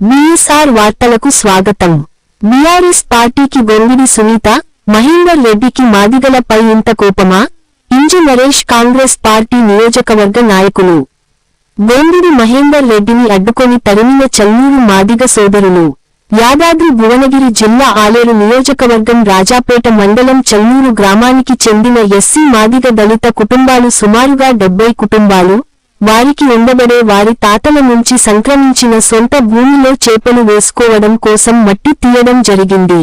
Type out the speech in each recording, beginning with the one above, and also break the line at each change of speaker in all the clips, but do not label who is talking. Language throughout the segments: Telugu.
బిఎస్ఆర్ వార్తలకు స్వాగతం. బీఆర్ఎస్ పార్టీకి గొంగిడి సునీత మహేందర్ రెడ్డికి మాదిగలపై ఇంత కోపమా? ఇంజు నరేష్ కాంగ్రెస్ పార్టీ నియోజకవర్గ నాయకులు. గొంగిడి మహేందర్ రెడ్డిని అడ్డుకొని తరిమిన చల్లూరు మాదిగ సోదరులు. యాదాద్రి భువనగిరి జిల్లా ఆలేరు నియోజకవర్గం రాజాపేట మండలం చల్లూరు గ్రామానికి చెందిన ఎస్సీ మాదిగ దళిత కుటుంబాలు సుమారుగా డెబ్బై కుటుంబాలు వారికి ఉండబడే వారి తాతల నుంచి సంక్రమించిన సొంత భూమిలో చేపలు వేసుకోవడం కోసం మట్టి తీయడం జరిగింది.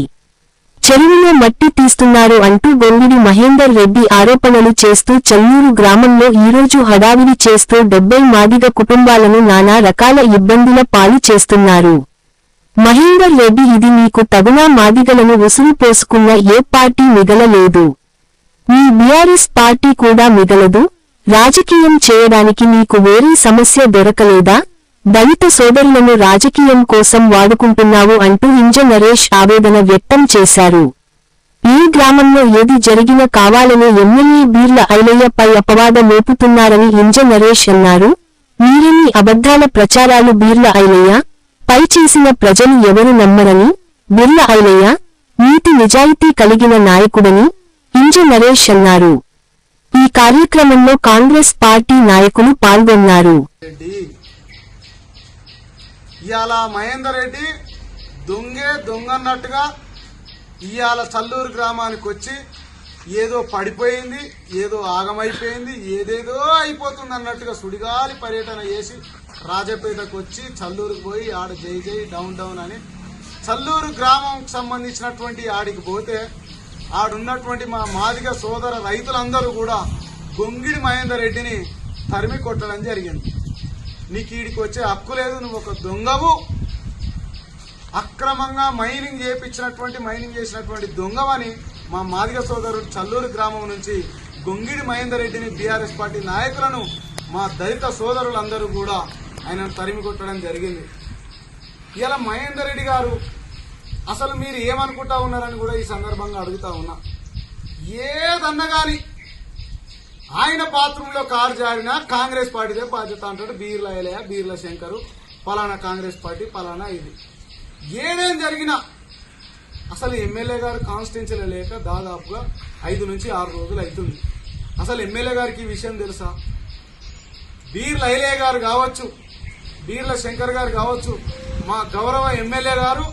చెరువులో మట్టి తీస్తున్నారు అంటూ గొంగిడి మహేందర్ రెడ్డి ఆరోపణలు చేస్తూ చెల్లూరు గ్రామంలో ఈరోజు హడావిడి చేస్తూ డెబ్బై మాదిగ కుటుంబాలను నానా రకాల ఇబ్బందుల పాలు చేస్తున్నారు. మహేందర్ రెడ్డి ఇది మీకు తగునా మాదిగలను ఉసురు పోసుకున్న ఏ పార్టీ మిగలలేదు. మీ బీఆర్ఎస్ పార్టీ కూడా మిగలదు? రాజకీయం చేయడానికి మీకు వేరే సమస్య దొరకలేదా? దళిత సోదరులను రాజకీయం కోసం వాడుకుంటున్నావు అంటూ ఇంజ నరేష్ ఆవేదన వ్యక్తం చేశారు. ఈ గ్రామంలో ఏది జరిగినా కావాలనే ఎమ్మెల్యే బీర్ల ఐలయ్యపై అపవాద మోపుతున్నారని ఇంజ నరేష్ అన్నారు. మీరెన్ని అబద్ధాల ప్రచారాలు బీర్ల ఐలయ్య? పై చేసిన ప్రజలు ఎవరు నమ్మరని? బిర్ల ఐలయ్య నీతి నిజాయితీ కలిగిన నాయకుడని ఇంజ నరేష్ అన్నారు. ఈ కార్యక్రమంలో కాంగ్రెస్ పార్టీ నాయకులు పాల్గొన్నారు.
రెడ్డి. ఇవాళ మహేందర్ రెడ్డి దొంగే దొంగన్నట్టుగా ఇవాళ చల్లూరు గ్రామానికి వచ్చి ఏదో పడిపోయింది ఏదో ఆగమైపోయింది ఏదేదో అయిపోతుంది అన్నట్టుగా సుడిగాలి పర్యటన చేసి రాజపేటకు వచ్చి చల్లూరుకు పోయి ఆడ జై జై డౌన్ డౌన్ అని చల్లూరు గ్రామంకి సంబంధించినటువంటి ఆడికి పోతే ఆడున్నటువంటి మా మాదిగ సోదర రైతులందరూ కూడా గొంగిడి మహేందర్ రెడ్డిని తరిమి కొట్టడం జరిగింది. నీకు ఈడికి వచ్చే హక్కు లేదు నువ్వు ఒక దొంగవు. అక్రమంగా మైనింగ్ చేపించినటువంటి మైనింగ్ చేసినటువంటి దొంగవని మా మాదిగ సోదరుడు చల్లూరు గ్రామం నుంచి గొంగిడి మహేందర్ రెడ్డిని బీఆర్ఎస్ పార్టీ నాయకులను మా దళిత సోదరులందరూ కూడా ఆయనను తరిమి కొట్టడం జరిగింది. ఇలా మహేందర్ రెడ్డి గారు అసలు మీరు ఏమనుకుంటా ఉన్నారని కూడా ఈ సందర్భంగా అడుగుతా ఉన్నా. ఏదన్నా కానీ ఆయన బాత్రూంలో కారు జారినా కాంగ్రెస్ పార్టీదే బాధ్యత అంటాడు. బీర్ల ఎలయ బీర్ల శంకరు పలానా కాంగ్రెస్ పార్టీ పలానా ఇది. ఏదేం జరిగినా అసలు ఎమ్మెల్యే గారు కాన్స్టిట్యున్సీలో లేక దాదాపుగా ఐదు నుంచి ఆరు రోజులు అవుతుంది. అసలు ఎమ్మెల్యే గారికి ఈ విషయం తెలుసా? బీర్ల ఐలయ్య గారు కావచ్చు బీర్ల శంకర్ గారు కావచ్చు మా గౌరవ ఎమ్మెల్యే గారు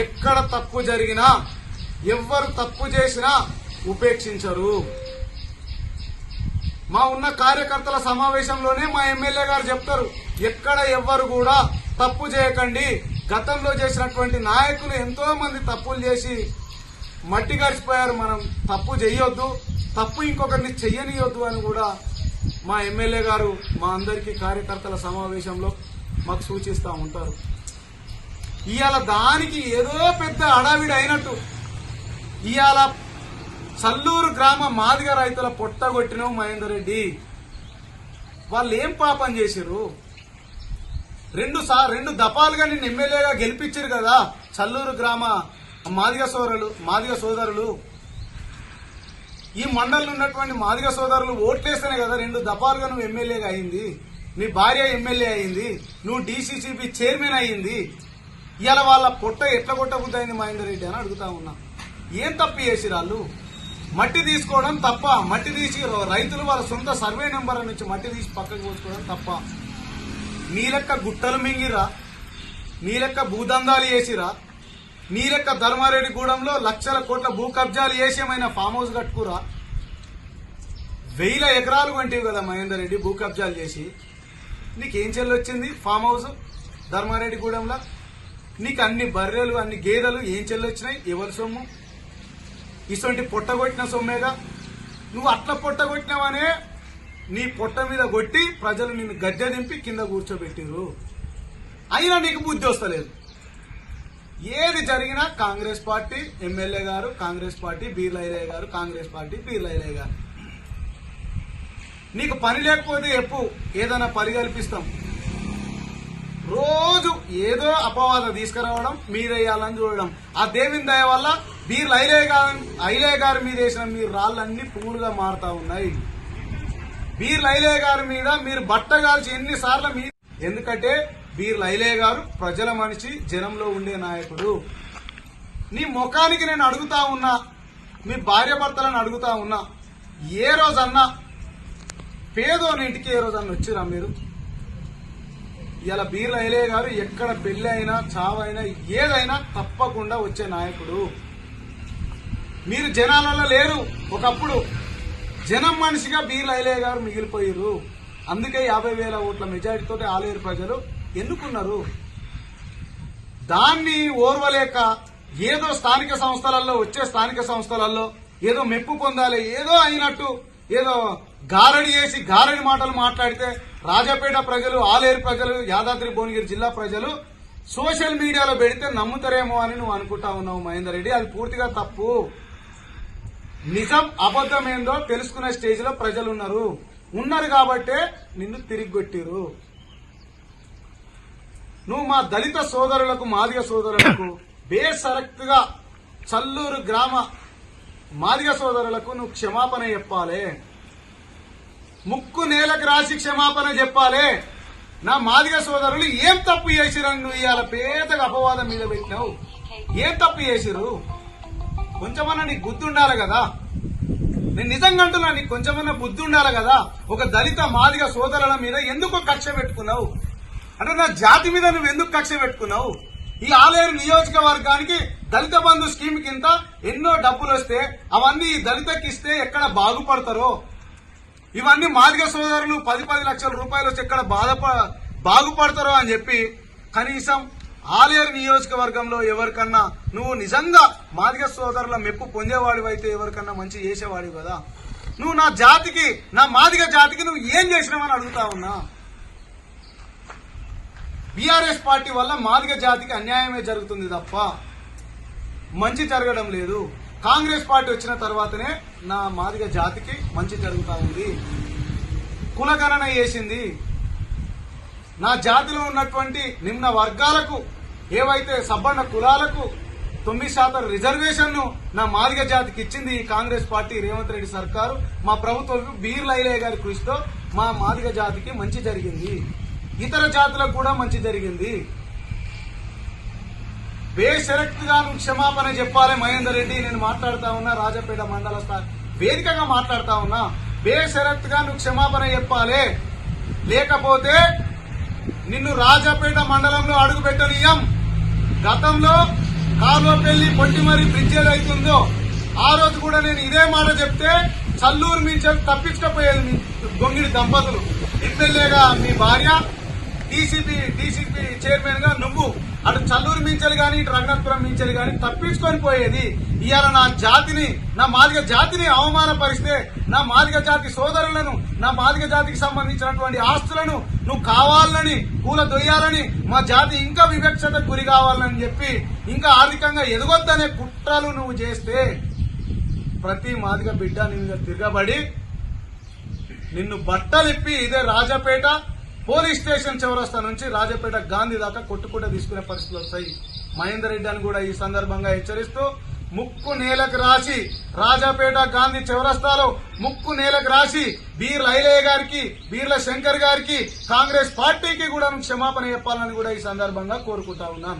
ఎక్కడ తప్పు జరిగినా ఎవ్వరు తప్పు చేసినా ఉపేక్షించరు. మా ఉన్న కార్యకర్తల సమావేశంలోనే మా ఎమ్మెల్యే గారు చెప్తారు ఎక్కడ ఎవ్వరు కూడా తప్పు చేయకండి. గతంలో చేసినటువంటి నాయకులు ఎంతో మంది తప్పులు చేసి మట్టి గడిచిపోయారు. మనం తప్పు చేయొద్దు తప్పు ఇంకొకరిని చెయ్యనియొద్దు అని కూడా మా ఎమ్మెల్యే గారు మా అందరికీ కార్యకర్తల సమావేశంలో మాకు సూచిస్తూ ఉంటారు. ఇవాళ దానికి ఏదో పెద్ద అడావిడి అయినట్టు. ఇవాళ చల్లూరు గ్రామ మాదిగ రైతుల పొట్టగొట్టినవు మహేందర్ రెడ్డి. వాళ్ళు ఏం పాపం చేశారు రెండు సా రెండు దఫాలుగా నిన్ను ఎమ్మెల్యేగా గెలిపించారు కదా చల్లూరు గ్రామ మాదిగ సోదరులు మాదిగ సోదరులు. ఈ మండలంలో ఉన్నటువంటి మాదిగ సోదరులు ఓట్లేస్తేనే కదా రెండు దఫాలుగా నువ్వు ఎమ్మెల్యేగా అయింది. నీ భార్య ఎమ్మెల్యే అయింది. నువ్వు డీసీసీబీ చైర్మన్ అయింది. ఇవాళ వాళ్ళ పొట్ట ఎట్లా కొట్టబుద్ధి అయింది మహేందర్ రెడ్డి అని అడుగుతా ఉన్నా. ఏం తప్పు చేసిరాళ్ళు మట్టి తీసుకోవడం తప్ప మట్టి తీసి రైతులు వాళ్ళ సొంత సర్వే నెంబర్ నుంచి మట్టి తీసి పక్కకు పోసుకోవడం తప్ప. నీ లెక్క గుట్టలు మింగిరా నీ లెక్క భూదందాలు చేసిరా నీ లెక్క ధర్మారెడ్డి గూడెంలో లక్షల కోట్ల భూ కబ్జాలు చేసేమైనా ఏమైనా ఫామ్ హౌస్ కట్టుకురా వెయ్యిల ఎకరాలు వంటివి కదా మహేందర్ రెడ్డి భూ కబ్జాలు చేసి. నీకేం చెల్లొచ్చింది ఫామ్ హౌస్? ధర్మారెడ్డి గూడెంలో? నీకు అన్ని బర్రెలు అన్ని గేదెలు ఏం చెల్లొచ్చినాయి? ఎవరి సొమ్ము? ఇటువంటి పొట్టగొట్టిన సొమ్మేగా? నువ్వు అట్లా పొట్టగొట్టినావనే నీ పొట్ట మీద కొట్టి ప్రజలు నిన్ను గద్దె దింపి కింద కూర్చోబెట్టిరు అయినా నీకు బుద్ధి వస్తలేదు. ఏది జరిగినా కాంగ్రెస్ పార్టీ ఎమ్మెల్యే గారు కాంగ్రెస్ పార్టీ బీర్లైలయ్య గారు కాంగ్రెస్ పార్టీ బీర్లైలయ్య గారు. నీకు పని లేకపోతే ఎప్పు? ఏదైనా పని కల్పిస్తాం. రోజు ఏదో అపవాద తీసుకురావడం మీరేయాలని చూడడం. ఆ దేవుని దయ వల్ల మీరు ఐలే గారు ఐలే గారి మీద వేసిన మీ రాళ్ళన్నీ పువ్వులుగా మారుతా ఉన్నాయి. వీరు లైలే గారి మీద మీరు బట్ట కాల్చి ఎన్నిసార్లు మీ ఎందుకంటే బీర్ లైలే గారు ప్రజల మనిషి జనంలో ఉండే నాయకుడు. నీ ముఖానికి నేను అడుగుతా ఉన్నా మీ భార్య భర్తలను అడుగుతా ఉన్నా ఏ రోజన్నా పేదోని ఇంటికి ఏ రోజన్నా వచ్చిరా మీరు? ఇలా బీర్ లైలే గారు ఎక్కడ పెళ్ళి అయినా చావైనా ఏదైనా తప్పకుండా వచ్చే నాయకుడు. మీరు జనాలలో లేరు. ఒకప్పుడు జనం మనిషిగా బీర్ లైలే గారు మిగిలిపోయారు అందుకే యాభై వేల ఓట్ల మెజారిటీతో ఆలేరు ప్రజలు ఎన్నుకున్నారు. దాన్ని ఓర్వలేక ఏదో స్థానిక సంస్థలలో వచ్చే స్థానిక సంస్థలలో ఏదో మెప్పు పొందాలి ఏదో అయినట్టు ఏదో గారడి చేసి గారడి మాటలు మాట్లాడితే రాజపేట ప్రజలు ఆలేరు ప్రజలు యాదాద్రి భువనగిరి జిల్లా ప్రజలు సోషల్ మీడియాలో పెడితే నమ్ముతారేమో అని నువ్వు అనుకుంటా ఉన్నావు మహేందర్ రెడ్డి. అది పూర్తిగా తప్పు. నిజం అబద్ధం ఏందో తెలుసుకునే స్టేజ్లో ప్రజలు ఉన్నారు. ఉన్నారు కాబట్టే నిన్ను తిరిగొట్టిరు నువ్వు మా దళిత సోదరులకు మాదిగ సోదరులకు బేసరక్తుగా చల్లూరు గ్రామ మాదిగ సోదరులకు నువ్వు క్షమాపణ చెప్పాలి. ముక్కు నేలకు రాసి క్షమాపణ చెప్పాలి. నా మాదిగ సోదరులు ఏం తప్పు చేసిరని నువ్వు ఇవాళ పేదగా అపవాదం మీద పెట్టినావు. ఏం తప్పు చేసిరు కొంచెమన్నా నీకు బుద్ధి ఉండాలి కదా. నేను నిజంగా అంటున్నా నీకు కొంచెమన్నా బుద్ధి ఉండాలి కదా. ఒక దళిత మాదిగ సోదరుల మీద ఎందుకు కక్ష పెట్టుకున్నావు? అంటే నా జాతి మీద నువ్వు ఎందుకు కక్ష పెట్టుకున్నావు? ఈ ఆలయ నియోజకవర్గానికి దళిత బంధు స్కీమ్ కింద ఎన్నో డబ్బులు వస్తే అవన్నీ ఈ దళితకి ఇస్తే ఎక్కడ బాగుపడతారో? ఇవన్నీ మాదిగ సోదరులు పది పది లక్షల రూపాయలు వచ్చి ఇక్కడ బాధప బాగుపడతారో అని చెప్పి కనీసం ఆలేరు నియోజకవర్గంలో ఎవరికన్నా నువ్వు నిజంగా మాదిగ సోదరుల మెప్పు పొందేవాడు అయితే ఎవరికన్నా మంచి చేసేవాడు కదా? నువ్వు నా జాతికి నా మాదిగ జాతికి నువ్వు ఏం చేసినావని అడుగుతా ఉన్నా? బీఆర్ఎస్ పార్టీ వల్ల మాదిగ జాతికి అన్యాయమే జరుగుతుంది తప్ప మంచి జరగడం లేదు. కాంగ్రెస్ పార్టీ వచ్చిన తర్వాతనే నా మాదిగ జాతికి మంచి జరుగుతా ఉంది కులగణన చేసింది. నా జాతిలో ఉన్నటువంటి నిమ్న వర్గాలకు ఏవైతే సబ్బన్న కులాలకు తొమ్మిది శాతం రిజర్వేషన్ను నా మాదిగ జాతికి ఇచ్చింది ఈ కాంగ్రెస్ పార్టీ రేవంత్ రెడ్డి సర్కారు మా ప్రభుత్వం బీర్ లైలయ్య గారి కృషితో మా మాదిగ జాతికి మంచి జరిగింది. ఇతర జాతులకు కూడా మంచి జరిగింది. బేషరక్తిగా నువ్వు క్షమాపణ చెప్పాలి. మహేందర్ రెడ్డి నేను మాట్లాడుతా ఉన్నా. రాజపేట మండల స్థాయి వేదికగా మాట్లాడుతా ఉన్నా. బేషరక్తిగా నువ్వు క్షమాపణ చెప్పాలి. లేకపోతే నిన్ను రాజపేట మండలంలో అడుగు పెట్టనీయం. గతంలో కాలువపల్లి పొట్టిమరి బ్రిడ్జ్ ఏదైతుందో ఆ రోజు కూడా నేను ఇదే మాట చెప్తే చల్లూరు నుంచి తప్పించకపోయేది మీ గొంగిడి దంపతులు. ఎమ్మెల్యేగా మీ భార్య డీసీపీ డీసీపీ చైర్మన్గా చల్లూరు కానీ గాని ఇటు రఘునాథపురం మించలు గాని తప్పించుకొని పోయేది. ఇవాళ నా జాతిని నా మాదిగ జాతిని అవమానపరిస్తే నా మాదిగ జాతి సోదరులను నా మాదిగ జాతికి సంబంధించినటువంటి ఆస్తులను నువ్వు కావాలని కూల దొయ్యాలని మా జాతి ఇంకా వివక్షత గురి కావాలని చెప్పి ఇంకా ఆర్థికంగా ఎదగొద్దనే కుట్రలు నువ్వు చేస్తే ప్రతి మాదిగ బిడ్డ నీ తిరగబడి నిన్ను బట్టలిప్పి ఇదే రాజపేట పోలీస్ స్టేషన్ చౌరస్తా నుంచి రాజపేట గాంధీ దాకా కొట్టుకుంట తీసుకునే పరిస్థితులు వస్తాయి. మహేందర్ రెడ్డి అని కూడా ఈ సందర్భంగా హెచ్చరిస్తూ ముక్కు నేలకు రాసి రాజాపేట గాంధీ చౌరస్తాలో ముక్కు నేలకు రాసి బీర్ల ఐలయ్య గారికి బీర్ల శంకర్ గారికి కాంగ్రెస్ పార్టీకి కూడా క్షమాపణ చెప్పాలని కూడా ఈ సందర్భంగా కోరుకుంటా ఉన్నాం.